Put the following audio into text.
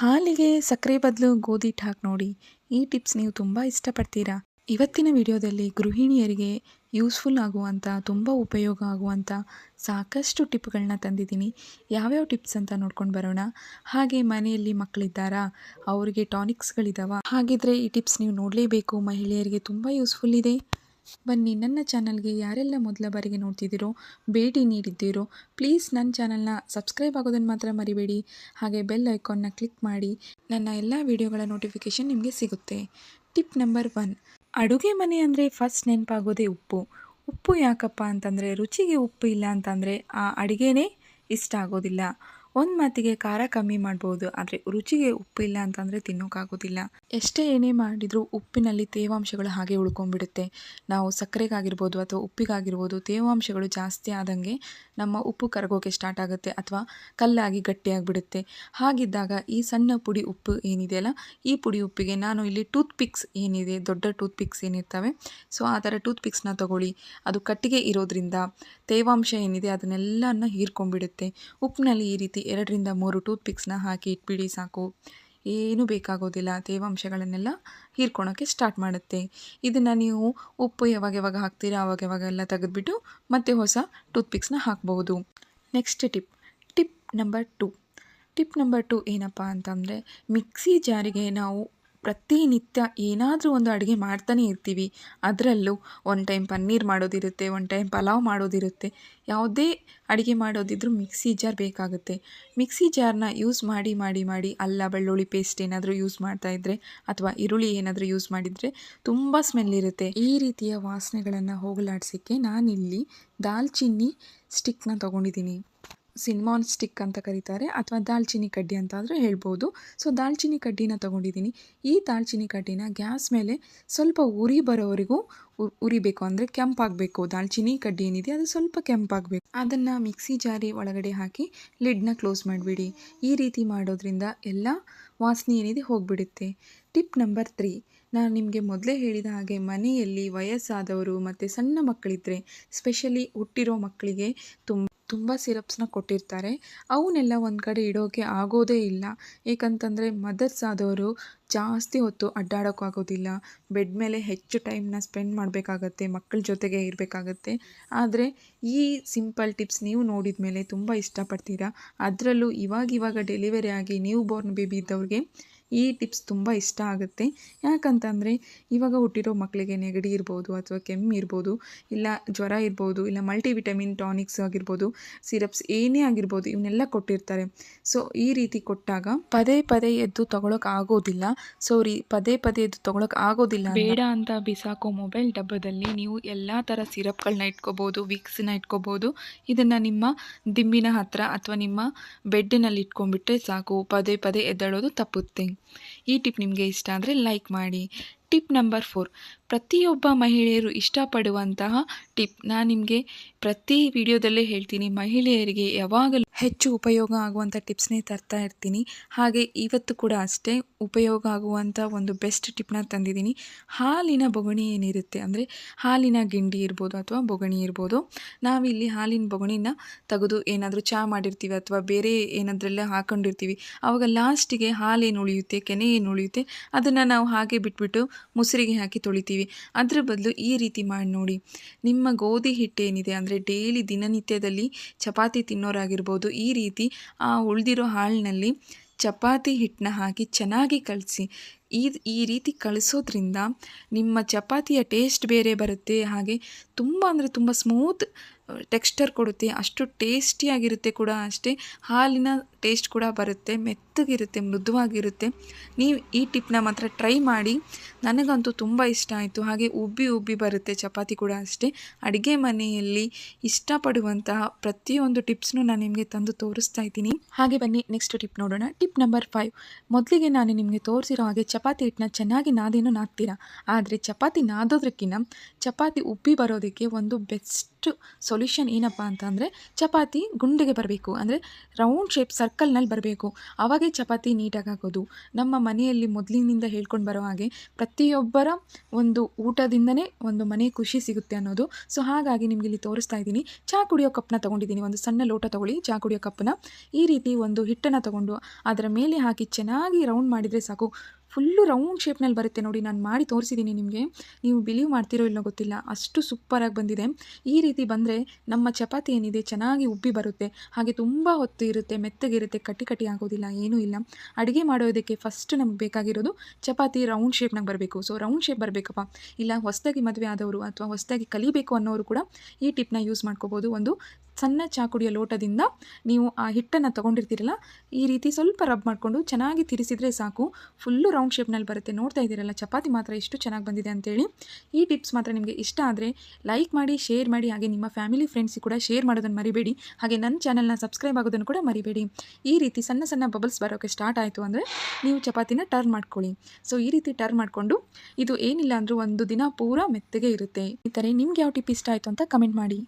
ಹಾಲಿಗೆ ಸಕ್ಕರೆ ಬದಲು ಗೋಧಿ ಹಿಟ್ಟು ಹಾಕಿ ನೋಡಿ ಈ ಟಿಪ್ಸ್ ನೀವು ತುಂಬ ಇಷ್ಟಪಡ್ತೀರಾ? ಇವತ್ತಿನ ವಿಡಿಯೋದಲ್ಲಿ ಗೃಹಿಣಿಯರಿಗೆ ಯೂಸ್ಫುಲ್ ಆಗುವಂಥ ತುಂಬ ಉಪಯೋಗ ಆಗುವಂಥ ಸಾಕಷ್ಟು ಟಿಪ್ಗಳನ್ನ ತಂದಿದ್ದೀನಿ. ಯಾವ್ಯಾವ ಟಿಪ್ಸ್ ಅಂತ ನೋಡ್ಕೊಂಡು ಬರೋಣ. ಹಾಗೆ ಮನೆಯಲ್ಲಿ ಮಕ್ಕಳಿದ್ದಾರಾ ಅವರಿಗೆ ಟಾನಿಕ್ಸ್ಗಳಿದ್ದಾವ ಹಾಗಿದ್ರೆ ಈ ಟಿಪ್ಸ್ ನೀವು ನೋಡಲೇಬೇಕು. ಮಹಿಳೆಯರಿಗೆ ತುಂಬ ಯೂಸ್ಫುಲ್ ಇದೆ. ಬನ್ನಿ, ನನ್ನ ಚಾನಲ್ಗೆ ಯಾರೆಲ್ಲ ಮೊದಲ ಬಾರಿಗೆ ನೋಡ್ತಿದ್ದೀರೋ, ಭೇಟಿ ನೀಡಿದ್ದೀರೋ, ಪ್ಲೀಸ್ ನನ್ನ ಚಾನಲ್ನ ಸಬ್ಸ್ಕ್ರೈಬ್ ಆಗೋದನ್ನು ಮಾತ್ರ ಮರಿಬೇಡಿ. ಹಾಗೆ ಬೆಲ್ ಐಕಾನ್ನ ಕ್ಲಿಕ್ ಮಾಡಿ, ನನ್ನ ಎಲ್ಲ ವಿಡಿಯೋಗಳ ನೋಟಿಫಿಕೇಷನ್ ನಿಮಗೆ ಸಿಗುತ್ತೆ. ಟಿಪ್ ನಂಬರ್ ಒನ್, ಅಡುಗೆ ಮನೆ ಅಂದರೆ ಫಸ್ಟ್ ನೆನಪಾಗೋದೇ ಉಪ್ಪು. ಉಪ್ಪು ಯಾಕಪ್ಪ ಅಂತಂದರೆ, ರುಚಿಗೆ ಉಪ್ಪು ಇಲ್ಲ ಅಂತಂದರೆ ಆ ಅಡುಗೆನೇ ಇಷ್ಟ ಆಗೋದಿಲ್ಲ. ಒಂದು ಮಾತಿಗೆ ಖಾರ ಕಮ್ಮಿ ಮಾಡ್ಬೋದು, ಆದರೆ ರುಚಿಗೆ ಉಪ್ಪಿಲ್ಲ ಅಂತಂದರೆ ತಿನ್ನೋಕ್ಕಾಗೋದಿಲ್ಲ ಎಷ್ಟೇ ಏನೇ ಮಾಡಿದರೂ ಉಪ್ಪಿನಲ್ಲಿ ತೇವಾಂಶಗಳು ಹಾಗೆ ಉಳ್ಕೊಂಡ್ಬಿಡುತ್ತೆ. ನಾವು ಸಕ್ಕರೆಗಾಗಿರ್ಬೋದು ಅಥವಾ ಉಪ್ಪಿಗಾಗಿರ್ಬೋದು, ತೇವಾಂಶಗಳು ಜಾಸ್ತಿ ಆದಂಗೆ ನಮ್ಮ ಉಪ್ಪು ಕರಗೋಕೆ ಸ್ಟಾರ್ಟ್ ಆಗುತ್ತೆ ಅಥವಾ ಕಲ್ಲಾಗಿ ಗಟ್ಟಿಯಾಗಿಬಿಡುತ್ತೆ. ಹಾಗಿದ್ದಾಗ ಈ ಸಣ್ಣ ಪುಡಿ ಉಪ್ಪು ಏನಿದೆಯಲ್ಲ ಈ ಪುಡಿ ಉಪ್ಪಿಗೆ ನಾನು ಇಲ್ಲಿ ಟೂತ್ ಪಿಕ್ಸ್ ಏನಿದೆ, ದೊಡ್ಡ ಟೂತ್ ಪಿಕ್ಸ್ ಏನಿರ್ತವೆ, ಸೊ ಆ ಥರ ಟೂತ್ ಪಿಕ್ಸ್ನ ತೊಗೊಳ್ಳಿ. ಅದು ಕಟ್ಟಿಗೆ ಇರೋದ್ರಿಂದ ತೇವಾಂಶ ಏನಿದೆ ಅದನ್ನೆಲ್ಲನ ಹೀರ್ಕೊಂಡ್ಬಿಡುತ್ತೆ. ಉಪ್ಪಿನಲ್ಲಿ ಈ ರೀತಿ ಎರಡರಿಂದ ಮೂರು ಟೂತ್ ಪಿಕ್ಸ್ನ ಹಾಕಿ ಇಟ್ಬಿಡಿ ಸಾಕು. ಏನೂ ಬೇಕಾಗೋದಿಲ್ಲ, ತೇವಾಂಶಗಳನ್ನೆಲ್ಲ ಹೀರ್ಕೊಳೋಕ್ಕೆ ಸ್ಟಾರ್ಟ್ ಮಾಡುತ್ತೆ. ಇದನ್ನು ನೀವು ಉಪ್ಪು ಯಾವಾಗ ಯಾವಾಗ ಹಾಕ್ತೀರಾ ಆವಾಗ ಯಾವಾಗ ಎಲ್ಲ ತೆಗೆದುಬಿಟ್ಟು ಮತ್ತೆ ಹೊಸ ಟೂತ್ ಪಿಕ್ಸ್ನ ಹಾಕ್ಬೋದು. Next tip tip number two tip number two ಏನಪ್ಪ ಅಂತಂದರೆ, ಮಿಕ್ಸಿ ಜಾರಿಗೆ ನಾವು ಪ್ರತಿನಿತ್ಯ ಏನಾದರೂ ಒಂದು ಅಡುಗೆ ಮಾಡ್ತಾನೆ ಇರ್ತೀವಿ. ಅದರಲ್ಲೂ ಒನ್ ಟೈಮ್ ಪನ್ನೀರ್ ಮಾಡೋದಿರುತ್ತೆ ಒನ್ ಟೈಮ್ ಪಲಾವ್ ಮಾಡೋದಿರುತ್ತೆ. ಯಾವುದೇ ಅಡುಗೆ ಮಾಡೋದಿದ್ರೂ ಮಿಕ್ಸಿ ಜಾರ್ ಬೇಕಾಗುತ್ತೆ. ಮಿಕ್ಸಿ ಜಾರ್ನ ಯೂಸ್ ಮಾಡಿ ಮಾಡಿ ಮಾಡಿ ಅಲ್ಲ, ಬೆಳ್ಳುಳ್ಳಿ ಪೇಸ್ಟ್ ಏನಾದರೂ ಯೂಸ್ ಮಾಡ್ತಾ ಇದ್ದರೆ ಅಥವಾ ಈರುಳ್ಳಿ ಏನಾದರೂ ಯೂಸ್ ಮಾಡಿದರೆ ತುಂಬ ಸ್ಮೆಲ್ ಇರುತ್ತೆ. ಈ ರೀತಿಯ ವಾಸನೆಗಳನ್ನು ಹೋಗಲಾಡಿಸೋಕ್ಕೆ ನಾನಿಲ್ಲಿ ದಾಲ್ಚಿನ್ನಿ ಸ್ಟಿಕ್ನ ತೊಗೊಂಡಿದ್ದೀನಿ. ಸಿನ್ಮಾನ್ ಸ್ಟಿಕ್ ಅಂತ ಕರೀತಾರೆ ಅಥವಾ ದಾಲ್ಚಿನ್ನಿ ಕಡ್ಡಿ ಅಂತಾದರೂ ಹೇಳ್ಬೋದು. ಸೊ ದಾಲ್ಚಿನ್ನಿ ಕಡ್ಡಿನ ತೊಗೊಂಡಿದ್ದೀನಿ. ಈ ದಾಲ್ಚಿನ್ನಿ ಕಡ್ಡಿನ ಗ್ಯಾಸ್ ಮೇಲೆ ಸ್ವಲ್ಪ ಉರಿ ಬರೋವರೆಗೂ ಉರಿಬೇಕು. ಅಂದರೆ ಕೆಂಪಾಗಬೇಕು. ದಾಲ್ಚಿನ್ನಿ ಕಡ್ಡಿ ಏನಿದೆ ಅದು ಸ್ವಲ್ಪ ಕೆಂಪಾಗಬೇಕು. ಅದನ್ನು ಮಿಕ್ಸಿ ಜಾರಿ ಒಳಗಡೆ ಹಾಕಿ ಲಿಡ್ನ ಕ್ಲೋಸ್ ಮಾಡಿಬಿಡಿ. ಈ ರೀತಿ ಮಾಡೋದ್ರಿಂದ ಎಲ್ಲ ವಾಸನೆ ಏನಿದೆ ಹೋಗಿಬಿಡುತ್ತೆ. Tip number three. ನಾನು ನಿಮಗೆ ಮೊದಲೇ ಹೇಳಿದ ಹಾಗೆ ಮನೆಯಲ್ಲಿ ವಯಸ್ಸಾದವರು ಮತ್ತು ಸಣ್ಣ ಮಕ್ಕಳಿದ್ದರೆ ಸ್ಪೆಷಲಿ ಹುಟ್ಟಿರೋ ಮಕ್ಕಳಿಗೆ ತುಂಬ ತುಂಬ ಸಿರಪ್ಸ್ನ ಕೊಟ್ಟಿರ್ತಾರೆ. ಅವನ್ನೆಲ್ಲ ಒಂದು ಕಡೆ ಇಡೋಕೆ ಆಗೋದೇ ಇಲ್ಲ. ಏಕಂತಂದರೆ ಮದರ್ಸ್ ಆದವರು ಜಾಸ್ತಿ ಹೊತ್ತು ಅಡ್ಡಾಡೋಕ್ಕಾಗೋದಿಲ್ಲ ಬೆಡ್ ಮೇಲೆ ಹೆಚ್ಚು ಟೈಮ್ನ ಸ್ಪೆಂಡ್ ಮಾಡಬೇಕಾಗತ್ತೆ, ಮಕ್ಕಳ ಜೊತೆಗೆ ಇರಬೇಕಾಗತ್ತೆ. ಆದರೆ ಈ ಸಿಂಪಲ್ ಟಿಪ್ಸ್ ನೀವು ನೋಡಿದ ಮೇಲೆ ತುಂಬ ಇಷ್ಟಪಡ್ತೀರಾ? ಅದರಲ್ಲೂ ಇವಾಗ ಇವಾಗ ಡೆಲಿವರಿ ಆಗಿ ನ್ಯೂ ಬೋರ್ನ್ ಬೇಬಿ ಇದ್ದವ್ರಿಗೆ ಈ ಟಿಪ್ಸ್ ತುಂಬ ಇಷ್ಟ ಆಗುತ್ತೆ. ಯಾಕಂತಂದರೆ ಇವಾಗ ಹುಟ್ಟಿರೋ ಮಕ್ಕಳಿಗೆ ನೆಗಡಿ ಇರ್ಬೋದು ಅಥವಾ ಕೆಮ್ಮು ಇರ್ಬೋದು, ಇಲ್ಲ ಜ್ವರ ಇರ್ಬೋದು, ಇಲ್ಲ ಮಲ್ಟಿವಿಟಮಿನ್ ಟಾನಿಕ್ಸ್ ಆಗಿರ್ಬೋದು ಸಿರಪ್ಸ್ ಏನೇ ಆಗಿರ್ಬೋದು, ಇವನ್ನೆಲ್ಲ ಕೊಟ್ಟಿರ್ತಾರೆ. ಸೊ ಈ ರೀತಿ ಕೊಟ್ಟಾಗ ಪದೇ ಪದೇ ಎದ್ದು ತೊಗೊಳಕ್ಕೆ ಆಗೋದಿಲ್ಲ. ಸೊ ರೀ ಪದೇ ಪದೇ ಎದ್ದು ತೊಗೊಳಕ್ಕೆ ಆಗೋದಿಲ್ಲ ಬೇಡ ಅಂತ ಬಿಸಾಕೋ ಮೊಬೈಲ್ ಡಬ್ಬದಲ್ಲಿ ನೀವು ಎಲ್ಲ ಥರ ಸಿರಪ್ಗಳನ್ನ ಇಟ್ಕೋಬೋದು ವಿಕ್ಸನ್ನ ಇಟ್ಕೋಬೋದು. ಇದನ್ನು ನಿಮ್ಮ ದಿಂಬಿನ ಹತ್ರ ಅಥವಾ ನಿಮ್ಮ ಬೆಡ್ಡಿನಲ್ಲಿ ಇಟ್ಕೊಂಡ್ಬಿಟ್ರೆ ಸಾಕು. ಪದೇ ಪದೇ ಎದ್ದೇಳೋದು ತಪ್ಪುತ್ತೆ. ಈ ಟಿಪ್ ನಿಮಗೆ ಇಷ್ಟ ಅಂದರೆ ಲೈಕ್ ಮಾಡಿ. ಟಿಪ್ ನಂಬರ್ ಫೋರ್ ಪ್ರತಿಯೊಬ್ಬ ಮಹಿಳೆಯರು ಇಷ್ಟಪಡುವಂತಹ ಟಿಪ್. ನಾನು ನಿಮಗೆ ಪ್ರತಿ ವಿಡಿಯೋದಲ್ಲೇ ಹೇಳ್ತೀನಿ, ಮಹಿಳೆಯರಿಗೆ ಯಾವಾಗಲೂ ಹೆಚ್ಚು ಉಪಯೋಗ ಆಗುವಂಥ ಟಿಪ್ಸ್ನೇ ತರ್ತಾ ಇರ್ತೀನಿ. ಹಾಗೆ ಇವತ್ತು ಕೂಡ ಅಷ್ಟೇ ಉಪಯೋಗ ಆಗುವಂಥ ಒಂದು ಬೆಸ್ಟ್ ಟಿಪ್ನ ತಂದಿದ್ದೀನಿ. ಹಾಲಿನ ಬೊಗಣಿ ಏನಿರುತ್ತೆ ಅಂದರೆ ಹಾಲಿನ ಗಿಂಡಿ ಇರ್ಬೋದು ಅಥವಾ ಬೊಗಣಿ ಇರ್ಬೋದು. ನಾವಿಲ್ಲಿ ಹಾಲಿನ ಬೊಗಣಿನ ತೆಗೆದು ಏನಾದರೂ ಚಹಾ ಮಾಡಿರ್ತೀವಿ ಅಥವಾ ಬೇರೆ ಏನಾದ್ರಲ್ಲೇ ಹಾಕೊಂಡಿರ್ತೀವಿ. ಆವಾಗ ಲಾಸ್ಟಿಗೆ ಹಾಲೇನು ಉಳಿಯುತ್ತೆ, ಕೆನೆ ಏನು ಉಳಿಯುತ್ತೆ ಅದನ್ನು ನಾವು ಹಾಗೆ ಬಿಟ್ಬಿಟ್ಟು ಮುಸುರಿಗೆ ಹಾಕಿ ತೊಳಿತೀವಿ. ಅದರ ಬದಲು ಈ ರೀತಿ ಮಾಡಿ ನೋಡಿ. ನಿಮ್ಮ ಗೋಧಿ ಹಿಟ್ಟೇನಿದೆ ಅಂದರೆ ಡೈಲಿ ದಿನನಿತ್ಯದಲ್ಲಿ ಚಪಾತಿ ತಿನ್ನೋರಾಗಿರ್ಬೋದು, ಈ ರೀತಿ ಆ ಉಳಿದಿರೋ ಹಾಳಿನಲ್ಲಿ ಚಪಾತಿ ಹಿಟ್ಟನ್ನ ಹಾಕಿ ಚೆನ್ನಾಗಿ ಕಲಸಿ ಈ ಈ ರೀತಿ ಕಳಿಸೋದ್ರಿಂದ ನಿಮ್ಮ ಚಪಾತಿಯ ಟೇಸ್ಟ್ ಬೇರೆ ಬರುತ್ತೆ, ಹಾಗೆ ತುಂಬ ಅಂದರೆ ತುಂಬ ಸ್ಮೂತ್ ಟೆಕ್ಸ್ಚರ್ ಕೊಡುತ್ತೆ, ಅಷ್ಟು ಟೇಸ್ಟಿಯಾಗಿರುತ್ತೆ ಕೂಡ ಅಷ್ಟೇ. ಹಾಲಿನ ಟೇಸ್ಟ್ ಕೂಡ ಬರುತ್ತೆ, ಮೆತ್ತಗಿರುತ್ತೆ, ಮೃದುವಾಗಿರುತ್ತೆ. ನೀವು ಈ ಟಿಪ್ನ ಮಾತ್ರ ಟ್ರೈ ಮಾಡಿ. ನನಗಂತೂ ತುಂಬ ಇಷ್ಟ ಆಯಿತು. ಹಾಗೆ ಉಬ್ಬಿ ಉಬ್ಬಿ ಬರುತ್ತೆ ಚಪಾತಿ ಕೂಡ ಅಷ್ಟೇ. ಅಡುಗೆ ಮನೆಯಲ್ಲಿ ಇಷ್ಟಪಡುವಂತಹ ಪ್ರತಿಯೊಂದು ಟಿಪ್ಸ್ನೂ ನಾನು ನಿಮಗೆ ತಂದು ತೋರಿಸ್ತಾ ಇದ್ದೀನಿ. ಹಾಗೆ ಬನ್ನಿ, ನೆಕ್ಸ್ಟ್ ಟಿಪ್ ನೋಡೋಣ. Tip number five. ಮೊದಲಿಗೆ ನಾನು ನಿಮಗೆ ತೋರಿಸಿರೋ ಹಾಗೆ ಚಪಾತಿ ಹಿಟ್ಟನ್ನ ಚೆನ್ನಾಗಿ ನಾದೇನು ನಾದ್ತೀರಾ? ಆದರೆ ಚಪಾತಿ ನಾದೋದ್ರಕ್ಕಿಂತ ಚಪಾತಿ ಉಬ್ಬಿ ಬರೋದಕ್ಕೆ ಒಂದು ಬೆಸ್ಟ್ ಬೆಸ್ಟ್ ಸೊಲ್ಯೂಷನ್ ಏನಪ್ಪ ಅಂತ ಅಂದರೆ ಚಪಾತಿ ಗುಂಡಿಗೆ ಬರಬೇಕು. ಅಂದರೆ ರೌಂಡ್ ಶೇಪ್ ಸರ್ಕಲ್ನಲ್ಲಿ ಬರಬೇಕು. ಆವಾಗೇ ಚಪಾತಿ ನೀಟಾಗಿ ಆಗೋದು ನಮ್ಮ ಮನೆಯಲ್ಲಿ ಮೊದಲಿನಿಂದ ಹೇಳ್ಕೊಂಡು ಬರೋ ಹಾಗೆ ಪ್ರತಿಯೊಬ್ಬರ ಒಂದು ಊಟದಿಂದನೇ ಒಂದು ಮನೆ ಖುಷಿ ಸಿಗುತ್ತೆ ಅನ್ನೋದು. ಸೊ ಹಾಗಾಗಿ ನಿಮಗೆ ಇಲ್ಲಿ ತೋರಿಸ್ತಾ ಇದ್ದೀನಿ. ಚಹಾ ಕುಡಿಯೋ ಕಪ್ನ ತೊಗೊಂಡಿದ್ದೀನಿ. ಒಂದು ಸಣ್ಣ ಲೋಟ ತೊಗೊಳ್ಳಿ. ಚಹಾ ಕುಡಿಯೋ ಕಪ್ಪನ್ನ ಈ ರೀತಿ ಒಂದು ಹಿಟ್ಟನ್ನು ತೊಗೊಂಡು ಅದರ ಮೇಲೆ ಹಾಕಿ ಚೆನ್ನಾಗಿ ರೌಂಡ್ ಮಾಡಿದರೆ ಸಾಕು. ಫುಲ್ಲು ರೌಂಡ್ ಶೇಪ್ನಲ್ಲಿ ಬರುತ್ತೆ ನೋಡಿ, ನಾನು ಮಾಡಿ ತೋರಿಸಿದ್ದೀನಿ ನಿಮಗೆ. ನೀವು ಬಿಲೀವ್ ಮಾಡ್ತಿರೋ ಇಲ್ಲೋ ಗೊತ್ತಿಲ್ಲ, ಅಷ್ಟು ಸೂಪರಾಗಿ ಬಂದಿದೆ. ಈ ರೀತಿ ಬಂದರೆ ನಮ್ಮ ಚಪಾತಿ ಏನಿದೆ ಚೆನ್ನಾಗಿ ಉಬ್ಬಿ ಬರುತ್ತೆ. ಹಾಗೆ ತುಂಬ ಹೊತ್ತು ಇರುತ್ತೆ ಮೆತ್ತಗಿರುತ್ತೆ ಕಟ್ಟಿ ಕಟ್ಟಿ ಆಗೋದಿಲ್ಲ, ಏನೂ ಇಲ್ಲ. ಅಡುಗೆ ಮಾಡೋದಕ್ಕೆ ಫಸ್ಟ್ ನಮ್ಗೆ ಬೇಕಾಗಿರೋದು ಚಪಾತಿ ರೌಂಡ್ ಶೇಪ್ನಾಗ ಬರಬೇಕು. ಸೊ ರೌಂಡ್ ಶೇಪ್ ಬರಬೇಕಪ್ಪ. ಇಲ್ಲ, ಹೊಸದಾಗಿ ಮದುವೆ ಆದವರು ಅಥವಾ ಹೊಸದಾಗಿ ಕಲಿಬೇಕು ಅನ್ನೋರು ಕೂಡ ಈ ಟಿಪ್ನ ಯೂಸ್ ಮಾಡ್ಕೋಬೋದು. ಒಂದು ಸಣ್ಣ ಚಾಕುಡಿಯ ಲೋಟದಿಂದ ನೀವು ಆ ಹಿಟ್ಟನ್ನು ತೊಗೊಂಡಿರ್ತೀರಲ್ಲ, ಈ ರೀತಿ ಸ್ವಲ್ಪ ರಬ್ ಮಾಡಿಕೊಂಡು ಚೆನ್ನಾಗಿ ತಿರಿಸಿದರೆ ಸಾಕು. ಫುಲ್ಲು ರೌಂಡ್ ಶೇಪ್ನಲ್ಲಿ ಬರುತ್ತೆ. ನೋಡ್ತಾ ಇದ್ದೀರಲ್ಲ, ಚಪಾತಿ ಮಾತ್ರ ಎಷ್ಟು ಚೆನ್ನಾಗಿ ಬಂದಿದೆ ಅಂತೇಳಿ. ಈ ಟಿಪ್ಸ್ ಮಾತ್ರ ನಿಮಗೆ ಇಷ್ಟ ಆದರೆ ಲೈಕ್ ಮಾಡಿ ಶೇರ್ ಮಾಡಿ, ಹಾಗೆ ನಿಮ್ಮ ಫ್ಯಾಮಿಲಿ ಫ್ರೆಂಡ್ಸಿಗೆ ಕೂಡ ಶೇರ್ ಮಾಡೋದನ್ನು ಮರಿಬೇಡಿ. ಹಾಗೆ ನನ್ನ ಚಾನಲ್ನ ಸಬ್ಸ್ಕ್ರೈಬ್ ಆಗೋದನ್ನು ಕೂಡ ಮರಿಬೇಡಿ. ಈ ರೀತಿ ಸಣ್ಣ ಸಣ್ಣ ಬಬಲ್ಸ್ ಬರೋಕ್ಕೆ ಸ್ಟಾರ್ಟ್ ಆಯಿತು ಅಂದರೆ ನೀವು ಚಪಾತಿನ ಟರ್ನ್ ಮಾಡ್ಕೊಳ್ಳಿ. ಸೊ ಈ ರೀತಿ ಟರ್ನ್ ಮಾಡಿಕೊಂಡು ಇದು ಏನಿಲ್ಲ ಅಂದರೂ ಒಂದು ದಿನ ಪೂರ ಮೆತ್ತಗೆ ಇರುತ್ತೆ. ಈ ಥರ ನಿಮ್ಗೆ ಯಾವ ಟಿಪ್ ಇಷ್ಟ ಆಯಿತು ಅಂತ ಕಮೆಂಟ್ ಮಾಡಿ.